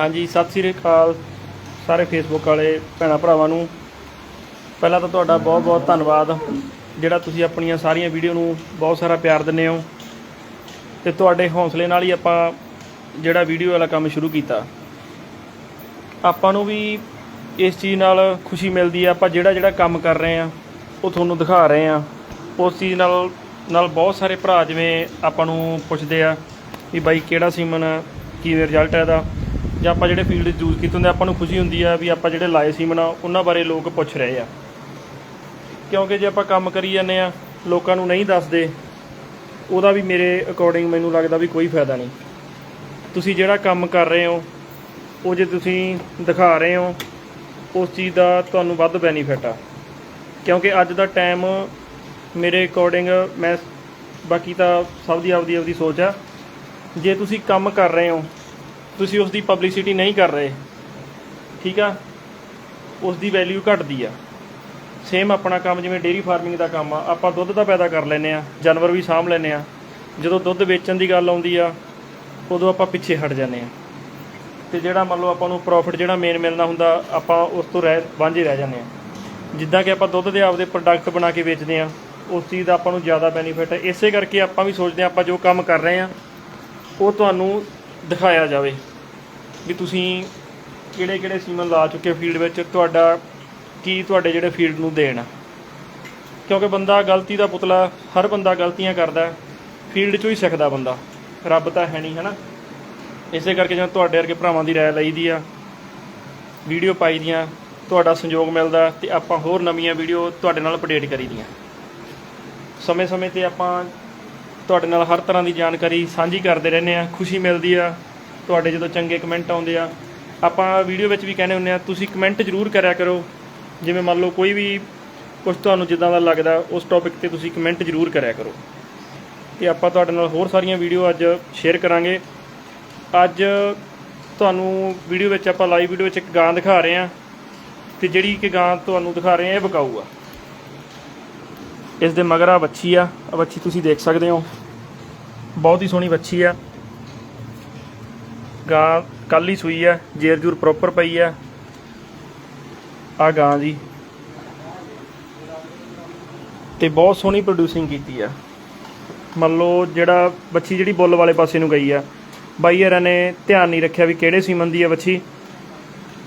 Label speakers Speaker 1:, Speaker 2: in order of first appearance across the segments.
Speaker 1: ਹਾਂਜੀ, ਸਤਿ ਸ੍ਰੀ ਅਕਾਲ ਸਾਰੇ ਫੇਸਬੁੱਕ ਵਾਲੇ ਭੈਣਾਂ ਭਰਾਵਾਂ ਨੂੰ। ਪਹਿਲਾਂ ਤਾਂ ਤੁਹਾਡਾ ਬਹੁਤ ਬਹੁਤ ਧੰਨਵਾਦ, ਜਿਹੜਾ ਤੁਸੀਂ ਆਪਣੀਆਂ ਸਾਰੀਆਂ ਵੀਡੀਓ ਨੂੰ ਬਹੁਤ ਸਾਰਾ ਪਿਆਰ ਦਿੰਦੇ ਹੋ। ਤੇ ਤੁਹਾਡੇ ਹੌਸਲੇ ਨਾਲ ਹੀ ਆਪਾਂ ਜਿਹੜਾ ਵੀਡੀਓ ਵਾਲਾ ਕੰਮ ਸ਼ੁਰੂ ਕੀਤਾ। ਆਪਾਂ ਨੂੰ ਵੀ ਇਸ ਚੀਜ਼ ਨਾਲ ਖੁਸ਼ੀ ਮਿਲਦੀ ਆ, ਆਪਾਂ ਜਿਹੜਾ ਜਿਹੜਾ ਕੰਮ ਕਰ ਰਹੇ ਆ, ਉਹ ਤੁਹਾਨੂੰ ਦਿਖਾ ਰਹੇ ਆ। ਉਸ ਚੀਜ਼ ਨਾਲ ਨਾਲ ਬਹੁਤ ਸਾਰੇ ਭਰਾ ਜਿਵੇਂ ਆਪਾਂ ਨੂੰ ਪੁੱਛਦੇ ਆ ਵੀ ਬਾਈ ਕਿਹੜਾ ਸੀਮਨ ਕੀ ਰਿਜ਼ਲਟ ਹੈ ਇਹਦਾ। ਜਾਂ ਆਪਾਂ ਜਿਹੜੇ ਫੀਲਡ ਯੂਜ਼ ਕੀਤੇ ਹੁੰਦੇ ਆਪਾਂ ਨੂੰ ਖੁਸ਼ੀ ਹੁੰਦੀ ਆ ਵੀ ਆਪਾਂ ਜਿਹੜੇ ਲਾਏ ਸੀਮਨ ਉਹਨਾਂ ਬਾਰੇ ਲੋਕ ਪੁੱਛ ਰਹੇ ਆ। ਕਿਉਂਕਿ ਜੇ ਆਪਾਂ ਕੰਮ ਕਰੀ ਜਾਂਦੇ ਆ, ਲੋਕਾਂ ਨੂੰ ਨਹੀਂ ਦੱਸਦੇ, ਉਹਦਾ ਵੀ ਮੇਰੇ ਅਕੋਰਡਿੰਗ ਮੈਨੂੰ ਲੱਗਦਾ ਵੀ ਕੋਈ ਫਾਇਦਾ ਨਹੀਂ। ਤੁਸੀਂ ਜਿਹੜਾ ਕੰਮ ਕਰ ਰਹੇ ਹੋ, ਉਹ ਜੇ ਤੁਸੀਂ ਦਿਖਾ ਰਹੇ ਹੋ, ਉਸ ਚੀਜ਼ ਦਾ ਤੁਹਾਨੂੰ ਵੱਧ ਬੈਨੀਫਿਟ ਆ। ਕਿਉਂਕਿ ਅੱਜ ਦਾ ਟਾਈਮ ਮੇਰੇ ਅਕੋਰਡਿੰਗ ਮੈਂ ਬਾਕੀ ਤਾਂ ਸਭ ਦੀ ਆਪਦੀ ਆਪਦੀ ਸੋਚ ਆ। ਜੇ ਤੁਸੀਂ ਕੰਮ ਕਰ ਰਹੇ ਹੋ ਤੁਸੀਂ ਉਸ ਦੀ ਪਬਲਿਸਿਟੀ ਨਹੀਂ ਕਰ ਰਹੇ, ਠੀਕ ਆ? ਉਸ ਦੀ ਵੈਲਿਊ ਘਟਦੀ ਆ। ਸੇਮ ਆਪਣਾ ਕੰਮ ਜਿਵੇਂ ਡੇਰੀ ਫਾਰਮਿੰਗ ਦਾ ਕੰਮ ਆ, ਆਪਾਂ ਦੁੱਧ ਤਾਂ ਪੈਦਾ ਕਰ ਲੈਨੇ ਆ, ਜਾਨਵਰ ਵੀ ਸਾਂਭ ਲੈਨੇ ਆ। ਜਦੋਂ ਦੁੱਧ ਵੇਚਣ ਦੀ ਗੱਲ ਆਉਂਦੀ ਆ, ਉਦੋਂ ਆਪਾਂ ਪਿੱਛੇ ਹਟ ਜਾਂਦੇ ਆ। ਤੇ ਜਿਹੜਾ ਮੰਨ ਲਓ ਆਪਾਂ ਨੂੰ ਪ੍ਰੋਫਿਟ ਜਿਹੜਾ ਮੇਨ ਮਿਲਣਾ ਹੁੰਦਾ, ਆਪਾਂ ਉਸ ਤੋਂ ਰਹਿ, ਵਾਂਝੇ ਰਹਿ ਜਾਂਦੇ ਆ। ਜਿੱਦਾਂ ਕਿ ਆਪਾਂ ਦੁੱਧ ਦੇ ਆਪਦੇ ਪ੍ਰੋਡਕਟ ਬਣਾ ਕੇ ਵੇਚਦੇ ਆ, ਉਸ ਚੀਜ਼ ਦਾ ਆਪਾਂ ਨੂੰ ਜ਼ਿਆਦਾ ਬੈਨੀਫਿਟ ਹੈ ਇਸੇ ਕਰਕੇ ਆਪਾਂ ਵੀ ਸੋਚਦੇ ਆ, ਆਪਾਂ ਜੋ ਕੰਮ ਕਰ ਰਹੇ ਆ, ਉਹ ਤੁਹਾਨੂੰ ਦਿਖਾਇਆ ਜਾਵੇ। ਵੀ ਤੁਸੀਂ ਕਿਹੜੇ ਕਿਹੜੇ ਸੀਮਨ ਲਾ ਚੁੱਕੇ ਫੀਲਡ ਵਿੱਚ, ਤੁਹਾਡਾ ਕੀ ਤੁਹਾਡੇ ਜਿਹੜੇ ਫੀਲਡ ਨੂੰ ਦੇਣ ਕਿਉਂਕਿ ਬੰਦਾ ਗਲਤੀ ਦਾ ਪੁਤਲਾ, ਹਰ ਬੰਦਾ ਗਲਤੀਆਂ ਕਰਦਾ ਫੀਲਡ 'ਚੋਂ ਹੀ ਸਿੱਖਦਾ ਬੰਦਾ, ਰੱਬ ਤਾਂ ਹੈ ਨਹੀਂ, ਹਨਾ? ਇਸੇ ਕਰਕੇ ਜਦੋਂ ਤੁਹਾਡੇ ਵਰਗੇ ਭਰਾਵਾਂ ਦੀ ਰਾਏ ਲਈਦੀ ਆ ਵੀਡੀਓ ਪਾਈ ਦੀਆਂ, ਤੁਹਾਡਾ ਸੰਯੋਗ ਮਿਲਦਾ ਤੇ ਆਪਾਂ ਹੋਰ ਨਵੀਆਂ ਵੀਡੀਓ ਤੁਹਾਡੇ ਨਾਲ ਅਪਡੇਟ ਕਰੀ ਦੀਆਂ। ਸਮੇਂ-ਸਮੇਂ ਤੇ ਆਪਾਂ ਤੁਹਾਡੇ ਨਾਲ ਹਰ ਤਰ੍ਹਾਂ ਦੀ ਜਾਣਕਾਰੀ ਸਾਂਝੀ ਕਰਦੇ ਰਹਿੰਦੇ ਆ, ਖੁਸ਼ੀ ਮਿਲਦੀ ਆ ਤੁਹਾਡੇ ਜਦੋਂ ਚੰਗੇ ਕਮੈਂਟ ਆਉਂਦੇ ਆ, ਆਪਾਂ ਵੀਡੀਓ ਵਿੱਚ ਵੀ ਕਹਿੰਦੇ ਹੁੰਦੇ ਆ, ਤੁਸੀਂ ਕਮੈਂਟ ਜ਼ਰੂਰ ਕਰਿਆ ਕਰੋ। ਜਿਵੇਂ ਮੰਨ ਲਓ ਕੋਈ ਵੀ ਕੁਝ ਤੁਹਾਨੂੰ ਜਿੱਦਾਂ ਦਾ ਲੱਗਦਾ, ਉਸ ਟੌਪਿਕ ਤੇ ਤੁਸੀਂ ਕਮੈਂਟ ਜ਼ਰੂਰ ਕਰਿਆ ਕਰੋ। ਤੇ ਆਪਾਂ ਤੁਹਾਡੇ ਨਾਲ ਹੋਰ ਸਾਰੀਆਂ ਵੀਡੀਓ ਅੱਜ ਸ਼ੇਅਰ ਕਰਾਂਗੇ। ਅੱਜ ਤੁਹਾਨੂੰ ਵੀਡੀਓ ਵਿੱਚ ਆਪਾਂ ਲਾਈਵ ਵੀਡੀਓ ਵਿੱਚ ਇੱਕ ਗਾਂ ਦਿਖਾ ਰਹੇ ਹਾਂ। ਤੇ ਜਿਹੜੀ ਕਿ ਗਾਂ ਤੁਹਾਨੂੰ ਦਿਖਾ ਰਹੇ ਹਾਂ, ਇਹ ਵਿਕਾਊ ਆ। ਇਸ ਦੇ ਮਗਰ ਆ ਵੱਛੀ ਆ। ਆ ਬੱਚੀ ਤੁਸੀਂ ਦੇਖ ਸਕਦੇ ਹੋ। ਬਹੁਤ ਹੀ ਸੋਹਣੀ ਵੱਛੀ ਆ। ਗਾਂ ਕੱਲ ਹੀ ਸੂਈ ਆ, ਜੇਰ ਜੂਰ ਪ੍ਰੋਪਰ ਪਈ ਆ। ਆ ਗਾਂ ਜੀ। ਤੇ ਬਹੁਤ ਸੋਹਣੀ ਪ੍ਰੋਡਿਊਸਿੰਗ ਕੀਤੀ ਆ। ਮੰਨ ਲਓ ਜਿਹੜਾ ਬੱਚੀ ਜਿਹੜੀ ਬੁੱਲ ਵਾਲੇ ਪਾਸੇ ਨੂੰ ਗਈ ਆ। ਬਾਈ ਯਾਰਾਂ ਨੇ ਧਿਆਨ ਨਹੀਂ ਰੱਖਿਆ ਵੀ ਕਿਹੜੇ ਸੀਮਨ ਦੀ ਆ ਬੱਚੀ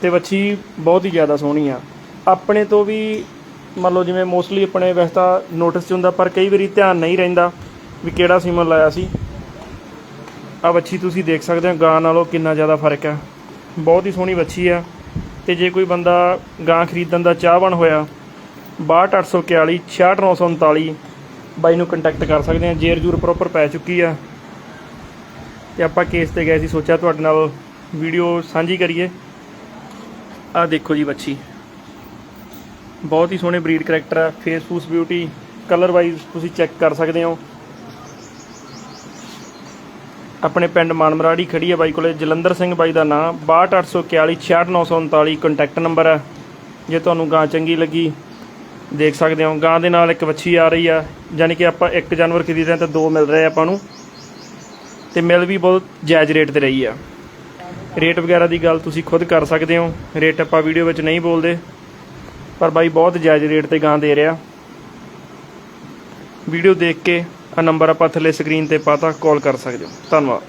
Speaker 1: ਤੇ ਬੱਚੀ ਬਹੁਤ ਹੀ ਜ਼ਿਆਦਾ ਸੋਹਣੀ ਆ। ਆਪਣੇ ਤੋਂ ਵੀ ਮੰਨ ਲਓ ਜਿਵੇਂ ਮੋਸਟਲੀ ਆਪਣੇ ਵੈਸੇ ਤਾਂ ਨੋਟਿਸ 'ਚ ਹੁੰਦਾ, ਪਰ ਕਈ ਵਾਰੀ ਧਿਆਨ ਨਹੀਂ ਰਹਿੰਦਾ ਵੀ ਕਿਹੜਾ ਸੀਮਨ ਲਾਇਆ ਸੀ। ਆ ਵੱਛੀ ਤੁਸੀਂ ਦੇਖ ਸਕਦੇ ਹੋ, ਗਾਂ ਨਾਲੋਂ ਕਿੰਨਾ ਜ਼ਿਆਦਾ ਫ਼ਰਕ ਹੈ ਬਹੁਤ ਹੀ ਸੋਹਣੀ ਵੱਛੀ ਆ। ਤੇ ਜੇ ਕੋਈ ਬੰਦਾ ਗਾਂ ਖਰੀਦਣ ਦਾ ਚਾਹਵਾਨ ਹੋਇਆ 62841 66939 ਬਾਈ ਨੂੰ ਕੰਟੈਕਟ ਕਰ ਸਕਦੇ ਆ। ਜੇਰ ਜੂਰ ਪ੍ਰੋਪਰ ਪੈ ਚੁੱਕੀ ਆ। ਤੇ ਆਪਾਂ ਕੇਸ ਤੇ ਗਏ ਸੀ, ਸੋਚਿਆ ਤੁਹਾਡੇ ਨਾਲ ਵੀਡੀਓ ਸਾਂਝੀ ਕਰੀਏ। ਆ ਦੇਖੋ ਜੀ ਬੱਚੀ ਬਹੁਤ ਹੀ ਸੋਹਣੇ ਬਰੀਡ ਕਰੈਕਟਰ ਆ। ਫੇਸ ਫੂਸ ਬਿਊਟੀ ਕਲਰ ਵਾਈਜ਼ ਤੁਸੀਂ ਚੈੱਕ ਕਰ ਸਕਦੇ ਹੋ। ਆਪਣੇ ਪਿੰਡ ਮਾਨਮਰਾੜੀ ਖੜੀ ਹੈ ਬਾਈ ਕੋਲੇ। ਜਲੰਧਰ ਸਿੰਘ ਬਾਈ ਦਾ ਨਾਮ 62841 66939 ਕੰਟੈਕਟ ਨੰਬਰ ਹੈ। ਜੇ ਤੁਹਾਨੂੰ ਗਾਂ ਚੰਗੀ ਲੱਗੀ, ਦੇਖ ਸਕਦੇ ਹੋ। ਗਾਂ ਦੇ ਨਾਲ ਇੱਕ ਵੱਛੀ ਆ ਰਹੀ ਆ। ਯਾਨੀ ਕਿ ਆਪਾਂ ਇੱਕ ਜਾਨਵਰ ਖਰੀਦ ਰਹੇ ਹਾਂ ਤਾਂ ਦੋ ਮਿਲ ਰਹੇ ਆਪਾਂ ਨੂੰ। ਤੇ ਮਿਲ ਵੀ ਬਹੁਤ ਜਾਇਜ਼ ਰੇਟ ਤੇ ਰਹੀ ਆ। ਰੇਟ ਵਗੈਰਾ ਦੀ ਗੱਲ ਤੁਸੀਂ ਖੁਦ ਕਰ ਸਕਦੇ ਹੋ। ਰੇਟ ਆਪਾਂ ਵੀਡੀਓ ਵਿੱਚ ਨਹੀਂ ਬੋਲਦੇ। ਪਰ ਬਾਈ ਬਹੁਤ ਜਾਇਜ਼ ਰੇਟ ਤੇ ਗਾਂ ਦੇ ਰਿਹਾ। ਵੀਡੀਓ ਦੇਖ ਕੇ ਆਹ ਨੰਬਰ ਆਪਾਂ ਥੱਲੇ ਸਕਰੀਨ ਤੇ ਪਾਤਾ ਕਾਲ ਕਰ ਸਕਦੇ ਹੋ। ਧੰਨਵਾਦ।